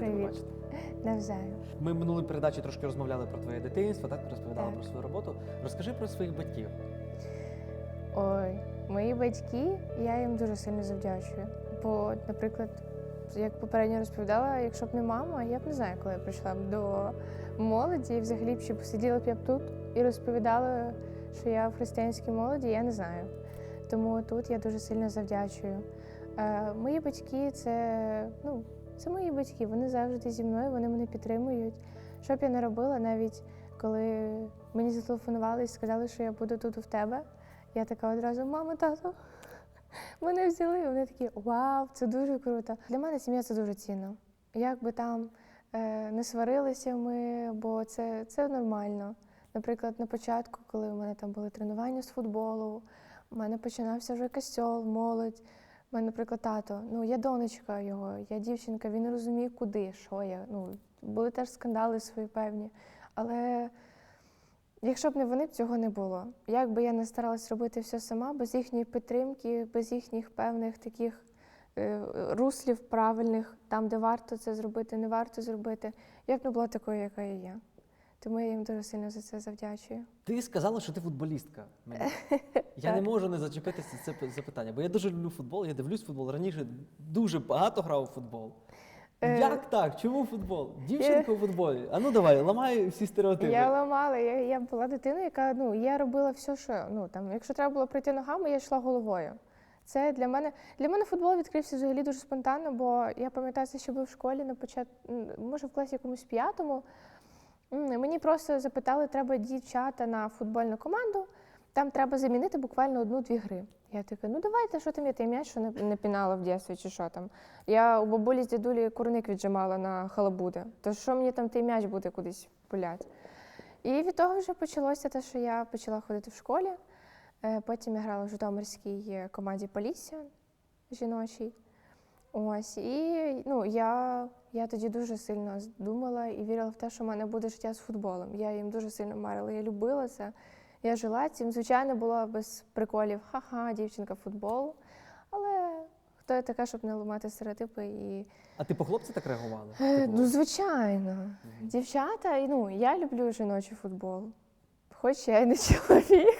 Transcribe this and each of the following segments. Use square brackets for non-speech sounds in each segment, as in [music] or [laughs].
Привіт. бачити. Навзаєм. Ми в минулій передачі трошки розмовляли про твоє дитинство, так? Розповідала Так. про свою роботу. Розкажи про своїх батьків. Ой, мої батьки, я їм дуже сильно завдячую. Бо, наприклад, як попередньо розповідала, якщо б не мама, я б не знаю, коли я прийшла б до молоді, і взагалі б ще посиділа б я б тут і розповідала, що я в християнській молоді, я не знаю. Тому тут я дуже сильно завдячую. Е, мої батьки це, ну, це мої батьки, вони завжди зі мною, вони мене підтримують. Що б я не робила, навіть коли мені зателефонували і сказали, що я буду тут у тебе. Я така одразу, мама, тато, [laughs] мене взяли. Вони такі, вау, це дуже круто. Для мене сім'я це дуже цінно. Як би там е, не сварилися ми, бо це, це нормально. Наприклад, на початку, коли у мене там були тренування з футболу, у мене починався вже костьол, молодь. У мене, наприклад, тато, ну я донечка його, я дівчинка, він не розуміє, куди, що я. Ну, були теж скандали свої певні. Але Якщо б не вони, б цього не було. Як би я не старалась робити все сама, без їхньої підтримки, без їхніх певних таких е, руслів правильних, там, де варто це зробити, не варто зробити, я б не була такою, яка я є. Тому я їм дуже сильно за це завдячую. Ти сказала, що ти футболістка. Мені. [laughs] Я не можу не зачепитися це запитання, бо я дуже люблю футбол, я дивлюсь футбол. Раніше дуже багато грав у футбол. Е, Як так? Чому футбол? Дівчинка у футболі. А ну давай, ламай всі стереотипи. Я ламала, я, я була дитиною, яка ну, я робила все, що ну, там, якщо треба було пройти ногами, я йшла головою. Це для мене для мене футбол відкрився взагалі дуже спонтанно, бо я пам'ятаю, ще був в школі на початку, може в класі якомусь п'ятому. Мені просто запитали, треба дівчата на футбольну команду. Там треба замінити буквально одну-дві гри. Я така, ну давайте, що там є, ти м'яч, що не, не пінала в дитинстві, чи що там. Я у бабулі з дідулі курник віджимала на халабуди. То що мені там той м'яч буде кудись пуляти? І від того вже почалося те, що я почала ходити в школі. Е, Потім я грала в Житомирській е, команді Полісся жіночій. Ось, і ну, я, я тоді дуже сильно думала і вірила в те, що в мене буде життя з футболом. Я їм дуже сильно марила, я любила це. Я жила цим. Звичайно, було без приколів, ха-ха, дівчинка футбол. Але хто я така, щоб не ламати стереотипи і А ти по хлопці так реагувала? Е, Типу, Ну, звичайно. Мгм. Дівчата, ну, я люблю жіночий футбол. Хоч я і не [laughs] чоловік,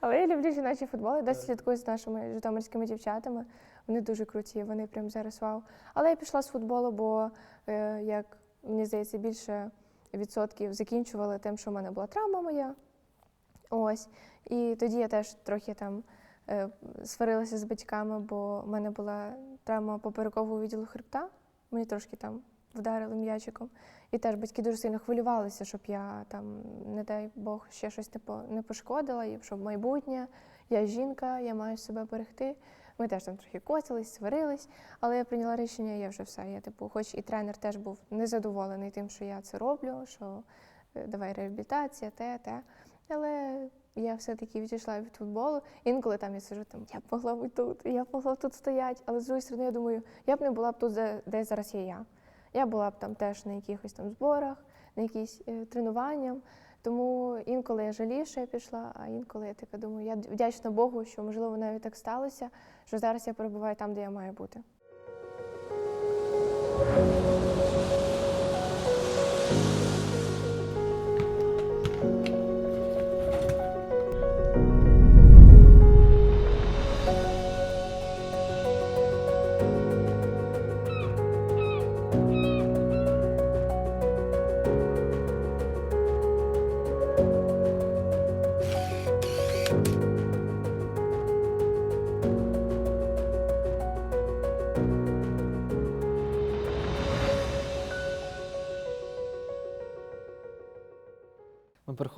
але я люблю жіночий футбол. Я досі слідкую з нашими житомирськими дівчатами. Вони дуже круті, вони прям зараз вау. Але я пішла з футболу, бо, е, як мені здається, більше відсотків закінчували тим, що в мене була травма моя. Ось. І тоді я теж трохи там е, сварилася з батьками, бо в мене була травма поперекового відділу хребта. Мені трошки там вдарили м'ячиком. І теж батьки дуже сильно хвилювалися, щоб я там, не дай Бог, ще щось по, не пошкодила, і щоб майбутнє, я жінка, я маю себе берегти. Ми теж там трохи котились, сварились, але я прийняла рішення, я вже все. Я типу, хоч і тренер теж був незадоволений тим, що я це роблю, що е, давай реабілітація, те, те. Але я все-таки відійшла від футболу. Інколи там я сижу, там я б могла бути тут, я б могла тут стояти. Але з другої сторони, я думаю, я б не була б тут, де, зараз є я. Я була б там теж на якихось там зборах, на якісь е, тренування. Тому інколи я жалію, що я пішла, а інколи я така думаю, я вдячна Богу, що можливо навіть так сталося, що зараз я перебуваю там, де я маю бути.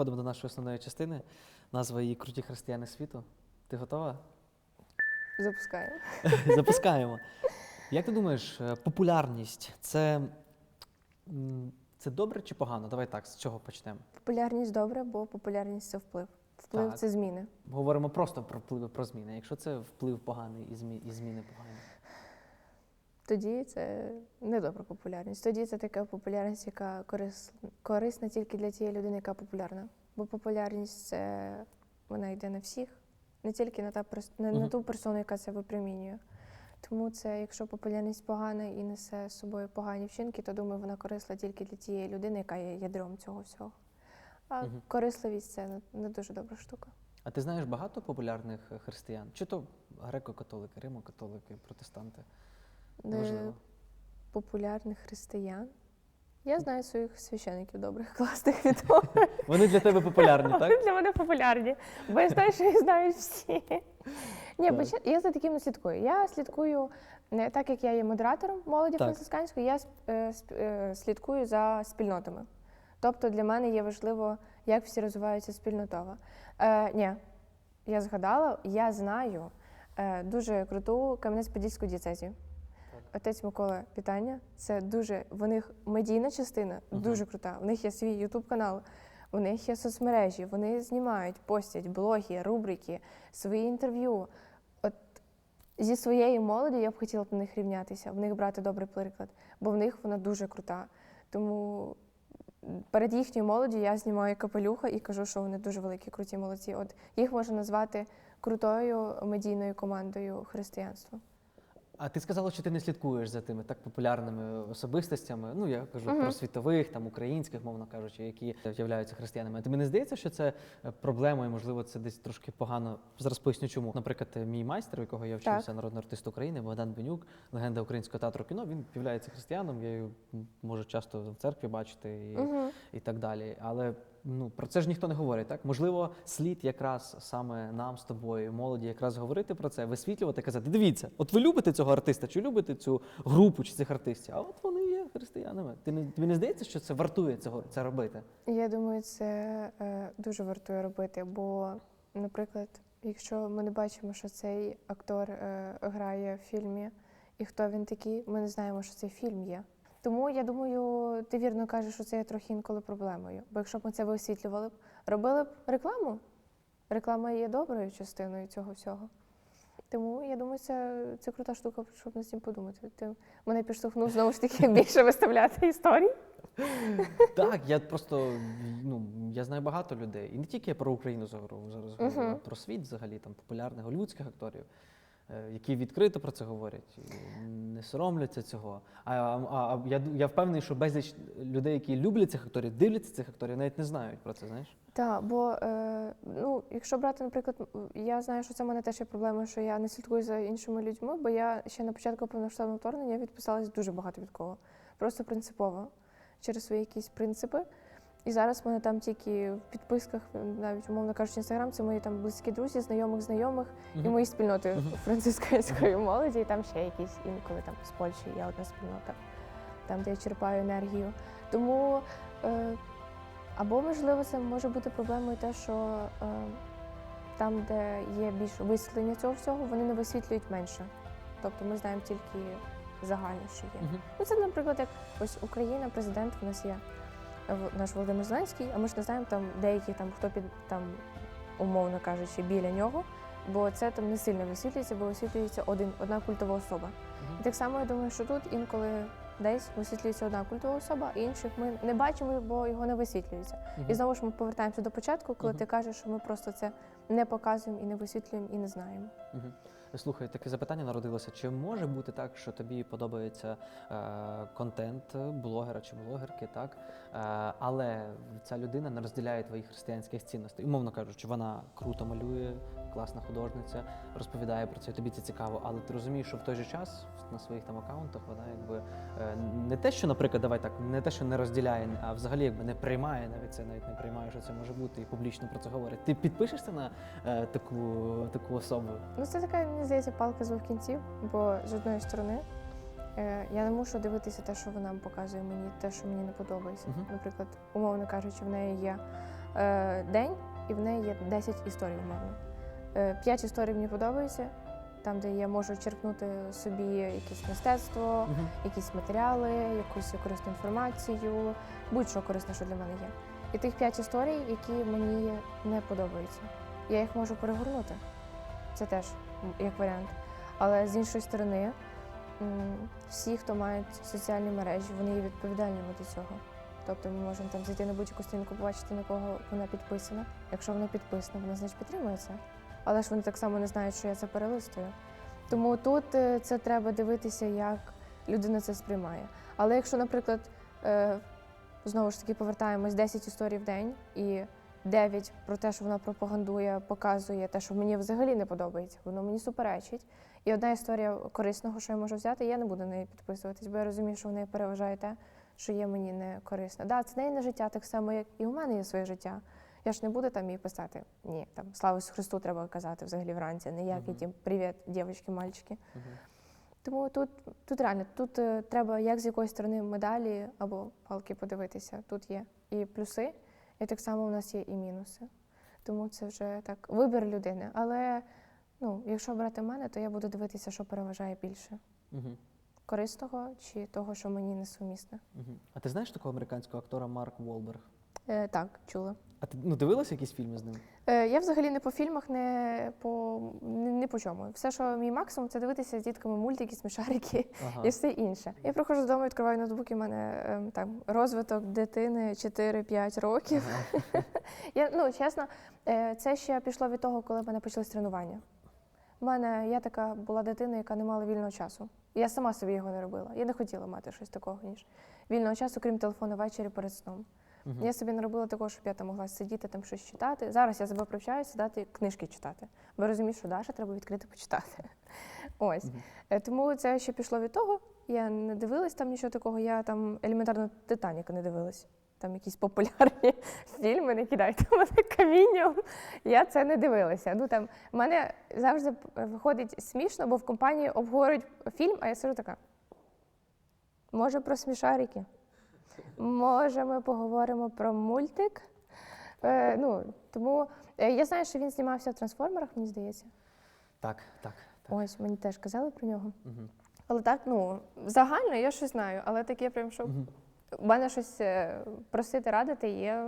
Переходимо до нашої основної частини. Назва її Круті християни світу. Ти готова? Запускаю. [laughs] Запускаємо. Як ти думаєш, е, популярність це, це добре чи погано? Давай так, з чого почнемо? Популярність добре, бо популярність це вплив. Вплив Так. це зміни. Говоримо просто про впливи про зміни. Якщо це вплив поганий і зміни погані. Тоді це не добра популярність. Тоді це така популярність, яка корис... корисна тільки для тієї людини, яка популярна. Бо популярність це вона йде на всіх, не тільки на, та, на, на ту персону, яка це випромінює. Тому це, якщо популярність погана і несе з собою погані вчинки, то думаю, вона корисла тільки для тієї людини, яка є ядром цього всього. А Мгм. корисливість це не, не дуже добра штука. А ти знаєш багато популярних е, християн? Чи то греко-католики, римо-католики, протестанти? Е, Неважливо. Популярних християн. Я знаю своїх священиків добрих, [laughs] класних [laughs] відомих. Вони для тебе популярні, так? Вони для мене популярні, бо я знаю, що їх знають всі. Ні, бо я за таким не слідкую. Я слідкую, не так як я є модератором молоді Так. францисканської, я е, е, слідкую за спільнотами. Тобто для мене є важливо, як всі розвиваються спільнотово. Е, ні, я згадала, я знаю е, дуже круту Кам'янець-Подільську дієцезію. Отець Микола, вітання. Це дуже в них медійна частина дуже крута. В них є свій ютуб канал, у них є соцмережі, вони знімають, постять блоги, рубрики, свої інтерв'ю. От зі своєї молоді я б хотіла б на них рівнятися, в них брати добрий приклад, бо в них вона дуже крута. Тому перед їхньою молоді я знімаю капелюха і кажу, що вони дуже великі, круті молодці. От їх можна назвати крутою медійною командою християнства. А ти сказала, що ти не слідкуєш за тими так популярними особистостями. Ну я кажу Мгм. про світових, там українських, мовно кажучи, які являються християнами. А Тобі не здається, що це е, проблема, і можливо це десь трошки погано. Зараз поясню, чому. Наприклад, е, мій майстер, у якого я вчився, народний артист України, Богдан Бенюк, легенда українського театру кіно. Він є християном. Я його можу часто в церкві бачити і, Угу. і так далі. Але ну про це ж ніхто не говорить. Так можливо, слід якраз саме нам з тобою, молоді, якраз говорити про це, висвітлювати, казати: дивіться, от ви любите цього артиста, чи любите цю групу чи цих артистів? А от вони є християнами. Ти не тобі не здається, що це вартує цього це робити? Я думаю, це е, дуже вартує робити, бо, наприклад, якщо ми не бачимо, що цей актор е, грає в фільмі, і хто він такий, ми не знаємо, що цей фільм є. Тому я думаю, ти вірно кажеш, що це є трохи інколи проблемою. Бо якщо б ми це висвітлювали б, робили б рекламу. Реклама є доброю частиною цього всього. Тому я думаю, це, це крута штука, щоб над цим подумати. Ти мене підштовхнув знову ж таки більше виставляти історій. Так, я просто ну я знаю багато людей, і не тільки про Україну зараз а Мгм. про світ, взагалі там популярних голівудських акторів, які відкрито про це говорять, не соромляться цього. А, а, а я, я впевнений, що безліч людей, які люблять цих акторів, дивляться цих акторів, навіть не знають про це. Знаєш? Так, бо е, ну, якщо брати, наприклад, я знаю, що це в мене теж є проблема, що я не слідкую за іншими людьми, бо я ще на початку повноштабного вторгнення відписалась дуже багато від кого. Просто принципово через свої якісь принципи. І зараз в мене там тільки в підписках, навіть умовно кажучи, інстаграм, це мої там близькі друзі, знайомих знайомих і мої спільноти францисканської молоді, і там ще якісь інколи там з Польщі є одна спільнота, там, де я черпаю енергію. Тому е, або, можливо, це може бути проблемою те, що е, там, де є більше висвітлення цього всього, вони не висвітлюють менше. Тобто ми знаємо тільки загальне, що є. Ну, це, наприклад, як ось Україна, президент в нас є наш Володимир Зеленський, а ми ж не знаємо там деякі там, хто під там, умовно кажучи, біля нього, бо це там не сильно висвітлюється, бо висвітлюється один, одна культова особа. І так само я думаю, що тут інколи десь висвітлюється одна культова особа, а інших ми не бачимо, бо його не висвітлюється. І знову ж ми повертаємося до початку, коли ти кажеш, що ми просто це не показуємо і не висвітлюємо і не знаємо. Слухай, таке запитання народилося. Чи може бути так, що тобі подобається е, контент блогера чи блогерки, так? Е, але ця людина не розділяє твоїх християнських цінностей. Умовно кажучи, вона круто малює, класна художниця, розповідає про це, тобі це цікаво, але ти розумієш, що в той же час на своїх там аккаунтах вона якби е, не те, що, наприклад, давай так, не те, що не розділяє, а взагалі якби не приймає навіть це, навіть не приймає, що це може бути, і публічно про це говорить. Ти підпишешся на е, таку, таку особу? Ну, це така, мені здається, палка з двох кінців, бо з одної сторони е, я не мушу дивитися те, що вона показує мені, те, що мені не подобається. Мгм. Наприклад, умовно кажучи, в неї є е, день і в неї є 10 історій, умовно. Е, П'ять історій мені подобається, там, де я можу черпнути собі якесь мистецтво, Мгм. якісь матеріали, якусь корисну інформацію, будь-що корисне, що для мене є. І тих п'ять історій, які мені не подобаються. Я їх можу перегорнути. Це теж як варіант. Але з іншої сторони, всі, хто мають соціальні мережі, вони є відповідальними до цього. Тобто ми можемо там зайти на будь-яку сторінку, побачити, на кого вона підписана. Якщо вона підписана, вона значить підтримує це. Але ж вони так само не знають, що я це перелистую. Тому тут е, це треба дивитися, як людина це сприймає. Але якщо, наприклад, е, знову ж таки повертаємось 10 історій в день і 9 про те, що вона пропагандує, показує те, що мені взагалі не подобається, воно мені суперечить. І одна історія корисного, що я можу взяти, я не буду на неї підписуватись, бо я розумію, що в неї переважає те, що є мені не корисно. Да, це неї не життя, так само, як і у мене є своє життя. Я ж не буду там їй писати. Ні, там слава Христу треба казати взагалі вранці, не як і Мгм. ті привіт, дівчатки, мальчики. Мгм. Тому тут, тут реально, тут е, треба як з якоїсь сторони медалі або палки подивитися. Тут є і плюси, і так само у нас є і мінуси. Тому це вже так вибір людини. Але ну, якщо брати мене, то я буду дивитися, що переважає більше Угу. корисного чи того, що мені несумісне. Угу. А ти знаєш такого американського актора Марк Волберг? Е, так, чула. А ти ну, дивилася якісь фільми з ним? Е, я взагалі не по фільмах, не по не, не по чому. Все, що мій максимум, це дивитися з дітками мультики, смішарики. Ага. [laughs] і все інше. Я приходжу додому, відкриваю ноутбук, і в мене ем, там розвиток дитини 4-5 років. Ага. [laughs] Я ну чесно, е, це ще пішло від того, коли в мене почались тренування. У мене я така була дитина, яка не мала вільного часу. Я сама собі його не робила. Я не хотіла мати щось такого, ніж вільного часу, крім телефону ввечері перед сном. Мгм. Я собі не робила такого, щоб я там могла сидіти, там щось читати. Зараз я себе привчаю сідати книжки читати. Бо розумію, що Даша треба відкрити почитати. [laughs] Ось. Е, Тому це ще пішло від того. Я не дивилась там нічого такого, я там елементарно Титаніка не дивилась. Там якісь популярні [laughs] фільми, не кидайте мене камінням. Я це не дивилася. Ну там в мене завжди виходить смішно, бо в компанії обговорюють фільм, а я сижу така. Може, про смішарики? Може, ми поговоримо про мультик? Е, ну, тому е, я знаю, що він знімався в трансформерах, мені здається. Так, так. так. Ось мені теж казали про нього. Угу. Але так, ну, загально я щось знаю, але таке прям, що Угу. в мене щось е, просити радити є.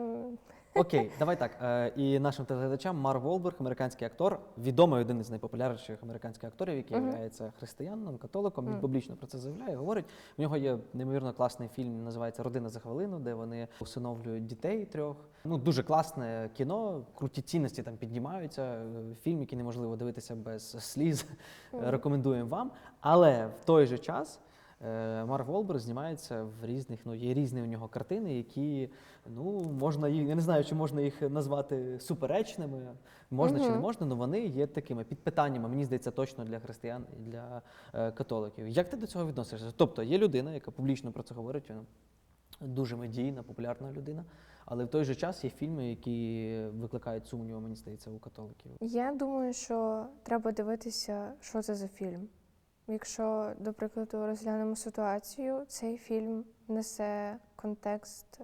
Окей, давай так. Е, і нашим телеглядачам Марк Волберг, американський актор, відомий один із найпопулярніших американських акторів, який Мгм. є християнином, католиком. Він Мгм. публічно про це заявляє, говорить. В нього є неймовірно класний фільм, називається Родина за хвилину, де вони усиновлюють дітей трьох. Ну дуже класне кіно, круті цінності там піднімаються. Е, Фільм, який неможливо дивитися без [laughs] сліз. Мгм. Рекомендуємо вам. Але в той же час. Е, Марк Волберг знімається в різних, ну є різні у нього картини, які ну можна їх, я не знаю, чи можна їх назвати суперечними, можна чи не можна, але вони є такими під питаннями, мені здається, точно для християн і для е, католиків. Як ти до цього відносишся? Тобто є людина, яка публічно про це говорить, вона дуже медійна, популярна людина, але в той же час є фільми, які викликають сумніву, мені здається, у католиків. Я думаю, що треба дивитися, що це за фільм. Якщо, до прикладу, розглянемо ситуацію, цей фільм несе контекст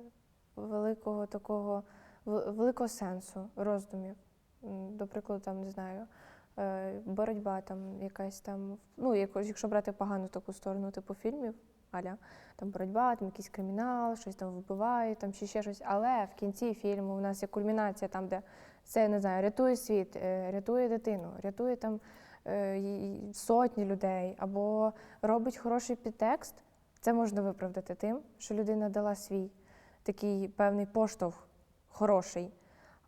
великого такого великого сенсу роздумів. До прикладу, там не знаю, е, боротьба там якась там, ну якщо брати погану таку сторону, типу фільмів, аля там боротьба, там якийсь кримінал, щось там вбивають, там чи ще щось. Але в кінці фільму у нас є кульмінація, там, де це не знаю, рятує світ, е, рятує дитину, рятує там сотні людей, або робить хороший підтекст. Це можна виправдати тим, що людина дала свій такий певний поштовх хороший.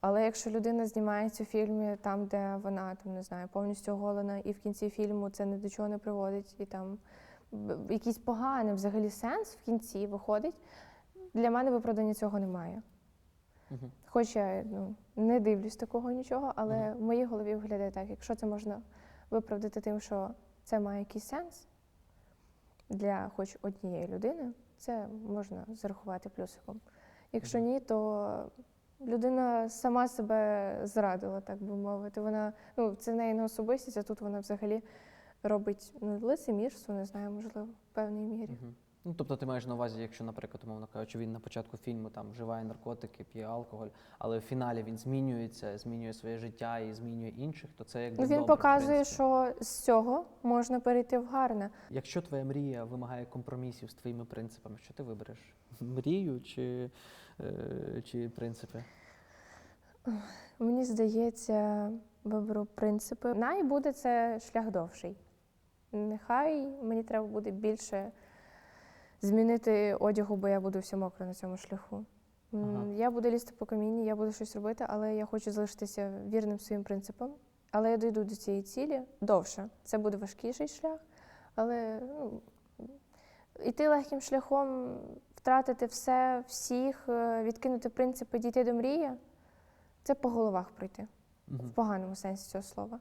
Але якщо людина знімається у фільмі там, де вона там не знаю, повністю оголена, і в кінці фільму це ні до чого не приводить, і там якийсь поганий взагалі сенс в кінці виходить, для мене виправдання цього немає. Мгм. Хоч я ну, не дивлюсь такого нічого, але в моїй голові виглядає так. Якщо це можна виправдати тим, що це має якийсь сенс для хоч однієї людини, це можна зарахувати плюсиком. Якщо ні, то людина сама себе зрадила, так би мовити. Вона, ну, це в неї не особистість, а тут вона взагалі робить ну, лицемірство, не знаю, можливо, в певній мірі. Ну, тобто ти маєш на увазі, якщо, наприклад, умовно кажучи, він на початку фільму там вживає наркотики, п'є алкоголь, але в фіналі він змінюється, змінює своє життя і змінює інших, то це якби він добре, показує, що з цього можна перейти в гарне. Якщо твоя мрія вимагає компромісів з твоїми принципами, що ти вибереш? [laughs] Мрію чи, е, чи принципи? Мені здається, виберу принципи. Най буде це шлях довший. Нехай мені треба буде більше змінити одягу, бо я буду все мокро на цьому шляху. Ага. Я буду лізти по камінні, я буду щось робити, але я хочу залишитися вірним своїм принципам. Але я дійду до цієї цілі довше. Це буде важкіший шлях, але ну, йти легким шляхом, втратити все, всіх, е, відкинути принципи, дійти до мрії це по головах пройти в поганому сенсі цього слова.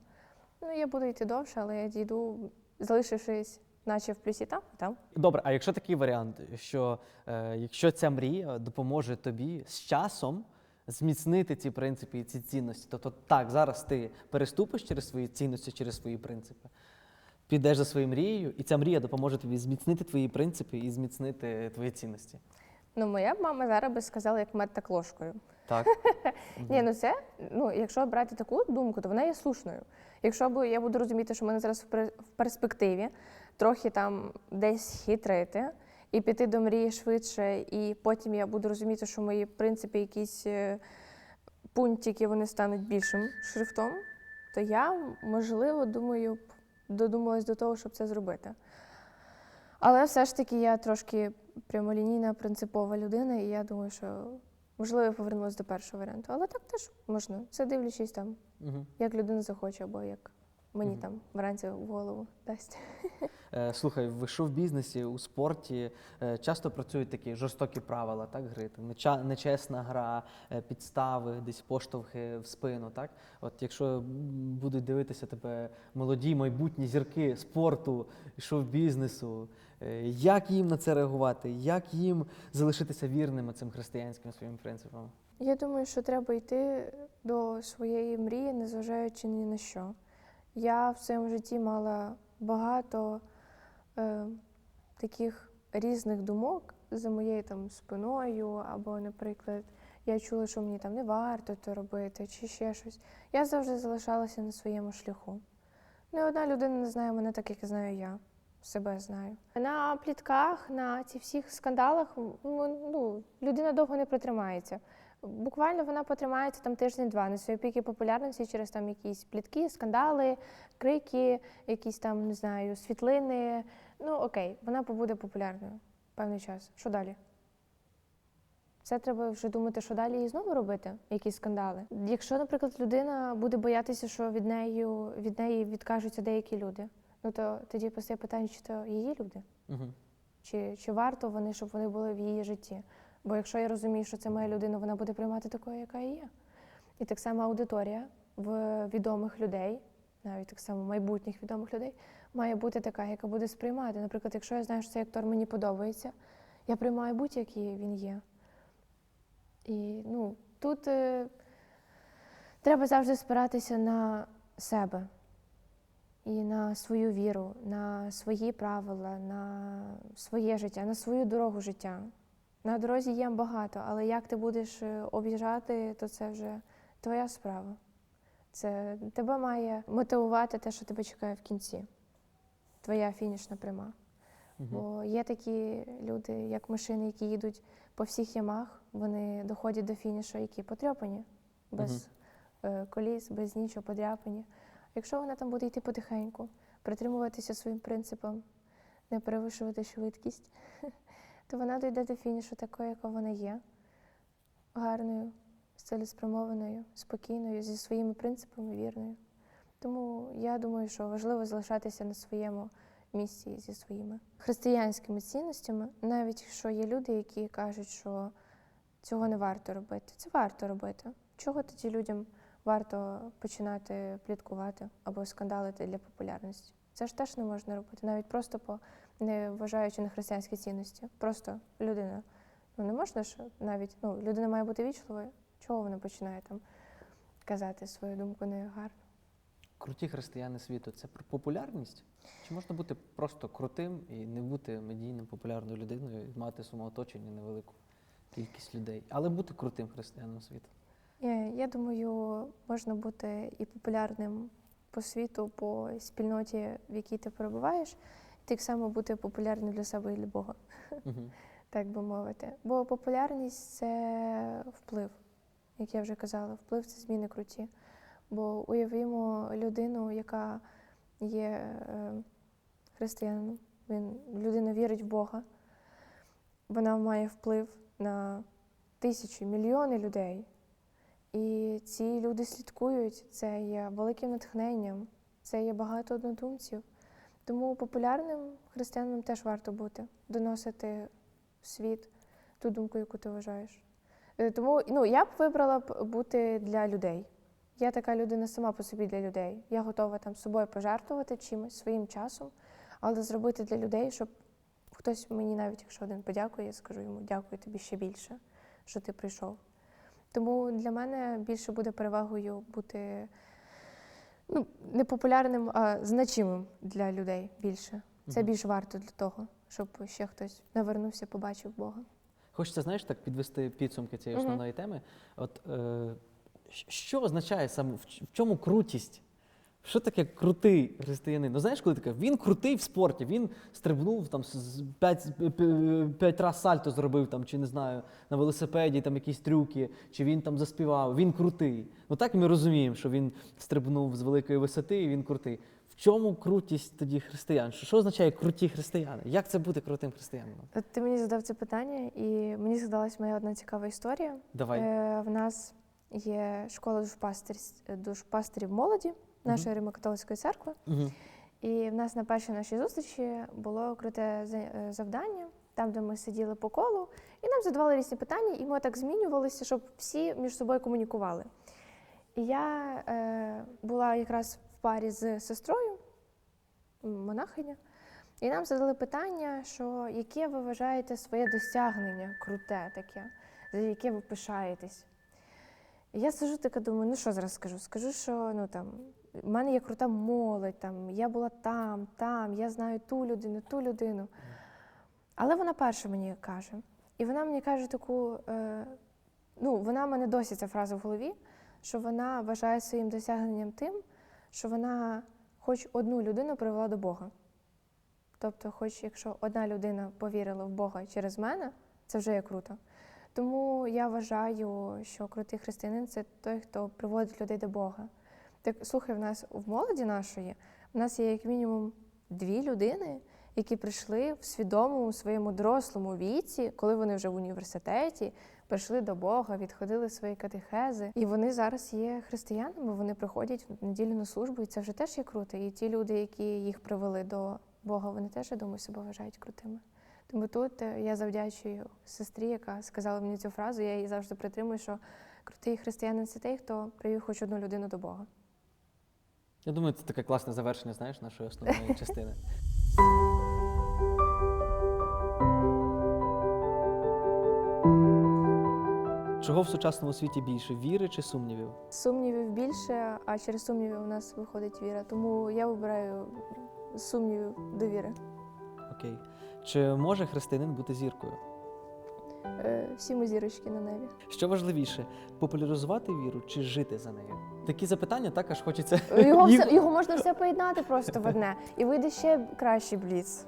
Ну, я буду йти довше, але я дійду, залишившись, наче в плюсі там, і там. Добре, а якщо такий варіант, що е, якщо ця мрія допоможе тобі з часом зміцнити ці принципи і ці цінності, тобто так, зараз ти переступиш через свої цінності, через свої принципи, підеш за своєю мрією, і ця мрія допоможе тобі зміцнити твої принципи і зміцнити твої цінності. Ну, моя б мама зараз би сказала, як мед так ложкою. Так? [laughs] Ні, ну це, ну, якщо брати таку думку, то вона є слушною. Якщо б я буду розуміти, що в мене зараз в пер- в перспективі трохи там десь хитрити і піти до мрії швидше, і потім я буду розуміти, що мої принципи, якісь е, пунктики, вони стануть більшим шрифтом, то я, можливо, думаю, додумалась до того, щоб це зробити. Але все ж таки я трошки прямолінійна, принципова людина, і я думаю, що можливо я повернулася до першого варіанту. Але так теж можна. Це дивлячись там, Угу. як людина захоче, або як мені Мгм. там вранці в голову дасть. Е, Слухай, в шоу-бізнесі, у спорті е, часто працюють такі жорстокі правила, так, гри. Там нечесна гра, е, підстави, десь поштовхи в спину. Так? От якщо будуть дивитися тебе молоді майбутні зірки спорту, шоу-бізнесу, як їм на це реагувати? Як їм залишитися вірними цим християнським своїм принципам? Я думаю, що треба йти до своєї мрії, незважаючи ні на що. Я в своєму житті мала багато е, таких різних думок за моєю там спиною, або, наприклад, я чула, що мені там не варто то робити, чи ще щось. Я завжди залишалася на своєму шляху. Не одна людина не знає мене так, як знаю я. Себе знаю. На плітках, на цих всіх скандалах ну, людина довго не протримається. Буквально вона потримається там тиждень-два на своїй піки популярності через там якісь плітки, скандали, крики, якісь там, не знаю, світлини. Ну окей, вона побуде популярною певний час. Що далі? Це треба вже думати, що далі і знову робити, якісь скандали. Якщо, наприклад, людина буде боятися, що від неї, від неї відкажуться деякі люди, ну то тоді постає питання, чи то її люди, Угу. чи, чи варто вони, щоб вони були в її житті. Бо якщо я розумію, що це моя людина, вона буде приймати такою, яка є. І так само аудиторія в відомих людей, навіть так само майбутніх відомих людей, має бути така, яка буде сприймати. Наприклад, якщо я знаю, що цей актор мені подобається, я приймаю будь-який він є. І ну, тут е, треба завжди спиратися на себе і на свою віру, на свої правила, на своє життя, на свою дорогу життя. На дорозі є багато, але як ти будеш е, об'їжджати, то це вже твоя справа. Це тебе має мотивувати те, що тебе чекає в кінці. Твоя фінішна пряма. Бо є такі люди, як машини, які їдуть по всіх ямах, вони доходять до фінішу, які потряпані, без е, коліс, без нічого подряпані. Якщо вона там буде йти потихеньку, притримуватися своїм принципам, не перевищувати швидкість, [laughs] то вона дійде до фінішу такою, яка вона є, гарною, цілеспрямованою, спокійною, зі своїми принципами вірною. Тому я думаю, що важливо залишатися на своєму місці зі своїми християнськими цінностями, навіть якщо є люди, які кажуть, що цього не варто робити. Це варто робити. Чого тоді людям варто починати пліткувати або скандалити для популярності? Це ж теж не можна робити, навіть просто по не вважаючи на християнські цінності. Просто людина. Ну не можна ж навіть ну, людина має бути вічливою. Чого вона починає там казати свою думку негарно? Круті християни світу це про популярність? Чи можна бути просто крутим і не бути медійним популярною людиною і мати самооточення невелику кількість людей, але бути крутим християном світу? Е, Я думаю, можна бути і популярним по світу, по спільноті, в якій ти перебуваєш, так само бути популярним для себе і для Бога, Угу. [laughs] так би мовити. Бо популярність це вплив, як я вже казала, вплив це зміни круті. Бо уявімо людину, яка є е, християнином, він людина вірить в Бога, вона має вплив на тисячі, мільйони людей. І ці люди слідкують, це є великим натхненням, це є багато однодумців. Тому популярним християнам теж варто бути, доносити в світ ту думку, яку ти вважаєш. Е, Тому ну, я б вибрала бути для людей. Я така людина сама по собі для людей. Я готова там собою пожертвувати чимось, своїм часом, але зробити для людей, щоб хтось мені, навіть якщо один подякує, я скажу йому дякую тобі ще більше, що ти прийшов. Тому для мене більше буде перевагою бути ну, не популярним, а значимим для людей більше. Це більш варто для того, щоб ще хтось навернувся, побачив Бога. Хочеться, знаєш, так підвести підсумки цієї основної теми. От е, що означає саме в чому крутість? Що таке крутий християнин? Ну знаєш, коли таке, він крутий в спорті, він стрибнув там п'ять, п'ять раз сальто зробив, там, чи не знаю, на велосипеді там якісь трюки, чи він там заспівав. Він крутий. Ну так ми розуміємо, що він стрибнув з великої висоти і він крутий. В чому крутість тоді християн? Що, що означає круті християни? Як це бути крутим християнином? От ти мені задав це питання, і мені згадалась моя одна цікава історія. Давай. Е, в нас є школа душпастерів молоді нашої Римо-католицької церкви. Угу. І в нас на першій нашій зустрічі було круте е, завдання, там, де ми сиділи по колу, і нам задавали різні питання, і ми так змінювалися, щоб всі між собою комунікували. І я е, була якраз в парі з сестрою, монахиня, і нам задали питання, що яке ви вважаєте своє досягнення круте таке, за яке ви пишаєтесь. І я сижу така думаю, ну що зараз скажу? Скажу, що ну там в мене є крута молодь, там я була там, там, я знаю ту людину, ту людину. Але вона перша мені каже. І вона мені каже таку: е, ну, вона мене досі ця фраза в голові, що вона вважає своїм досягненням тим, що вона хоч одну людину привела до Бога. Тобто, хоч якщо одна людина повірила в Бога через мене, це вже є круто. Тому я вважаю, що крутий християнин це той, хто приводить людей до Бога. Так слухай, в нас в молоді нашої в нас є як мінімум дві людини, які прийшли в свідомому своєму дорослому віці, коли вони вже в університеті, прийшли до Бога, відходили свої катехези, і вони зараз є християнами. Вони приходять в неділю на службу, і це вже теж є круто. І ті люди, які їх привели до Бога, вони теж я думаю, себе вважають крутими. Тому тут е, я завдячую сестрі, яка сказала мені цю фразу. Я її завжди притримую, що крутий християнин це той, хто привів хоч одну людину до Бога. Я думаю, це таке класне завершення, знаєш, нашої основної [laughs] частини. Чого в сучасному світі більше віри чи сумнівів? Сумнівів більше, а через сумніви у нас виходить віра. Тому я вибираю сумнівів до віри. Окей. Чи може християнин бути зіркою? Е, Всі ми зірочки на небі. Що важливіше, популяризувати віру чи жити за нею? Такі запитання також хочеться. Його, все, його можна все поєднати просто в одне. І вийде ще кращий бліц.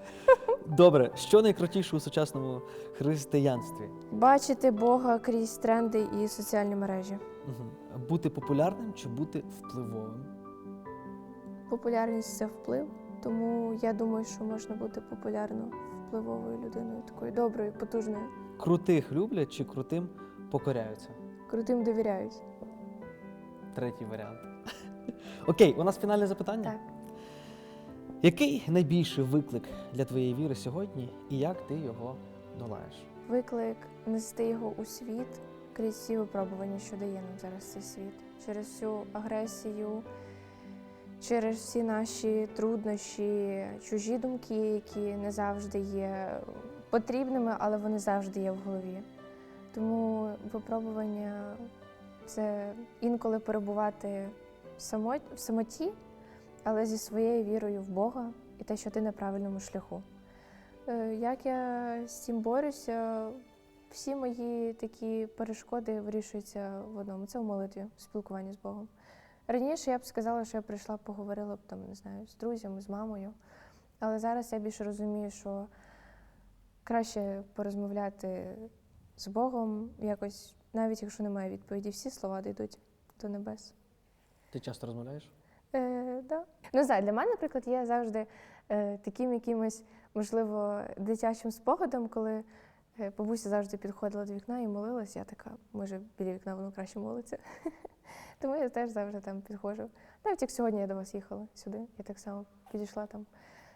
Добре, що найкрутіше у сучасному християнстві? Бачити Бога крізь тренди і соціальні мережі. Угу. Бути популярним чи бути впливовим? Популярність це вплив, тому я думаю, що можна бути популярно впливовою людиною, такою доброю, потужною. Крутих люблять чи крутим покоряються? Крутим довіряють. Третій варіант. Окей, у нас фінальне запитання. Так. Який найбільший виклик для твоєї віри сьогодні і як ти його долаєш? Виклик нести його у світ крізь всі випробування, що дає нам зараз цей світ, через всю агресію, через всі наші труднощі, чужі думки, які не завжди є потрібними, але вони завжди є в голові. Тому випробування це інколи перебувати в самоті, але зі своєю вірою в Бога і те, що ти на правильному шляху. Е, Як я з цим борюся? Всі мої такі перешкоди вирішуються в одному. Це в молитві, в спілкуванні з Богом. Раніше я б сказала, що я прийшла, поговорила б там, не знаю, з друзями, з мамою. Але зараз я більше розумію, що краще порозмовляти з Богом якось, навіть якщо немає відповіді, всі слова дійдуть до небес. Ти часто розмовляєш? Е, да. Ну, знаю, для мене, наприклад, є завжди е, таким якимось, можливо, дитячим спогадом, коли Е, Бабуся завжди підходила до вікна і молилась. Я така, може, біля вікна воно краще молиться. [laughs] Тому я теж завжди там підходжу. Навіть як сьогодні я до вас їхала сюди, я так само підійшла там,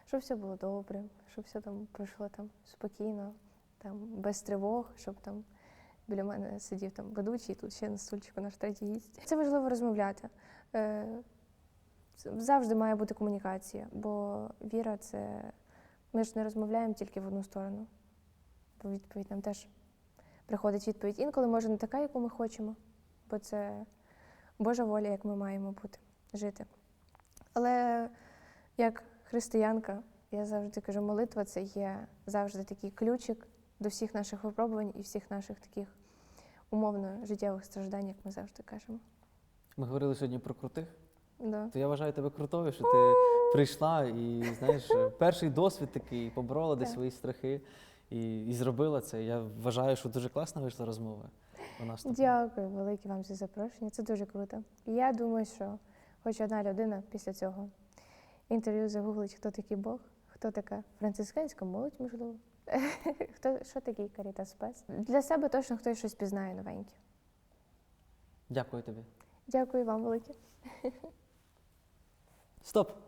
щоб все було добре, щоб все там пройшло там спокійно, там без тривог, щоб там біля мене сидів там ведучий, тут ще на стульчику наш третій гість. Це важливо розмовляти. Е, Завжди має бути комунікація, бо віра це ми ж не розмовляємо тільки в одну сторону. Бо відповідь нам теж приходить відповідь. Інколи може не така, яку ми хочемо, бо це Божа воля, як ми маємо бути, жити. Але як християнка, я завжди кажу, молитва це є завжди такий ключик до всіх наших випробувань і всіх наших таких умовно життєвих страждань, як ми завжди кажемо. Ми говорили сьогодні про крутих. Да. То я вважаю тебе крутою, що ти прийшла і знаєш, перший досвід такий, поборола десь свої страхи і, і зробила це. Я вважаю, що дуже класна вийшла розмова. У нас. Дякую велике вам за запрошення. Це дуже круто. Я думаю, що хоч одна людина після цього інтерв'ю загуглить, хто такий Бог, хто така францисканська молодь, можливо. [laughs] Хто що такий Карітас Спец. Для себе точно хтось щось пізнає новеньке. Дякую тобі. Дякую вам велике. Стоп!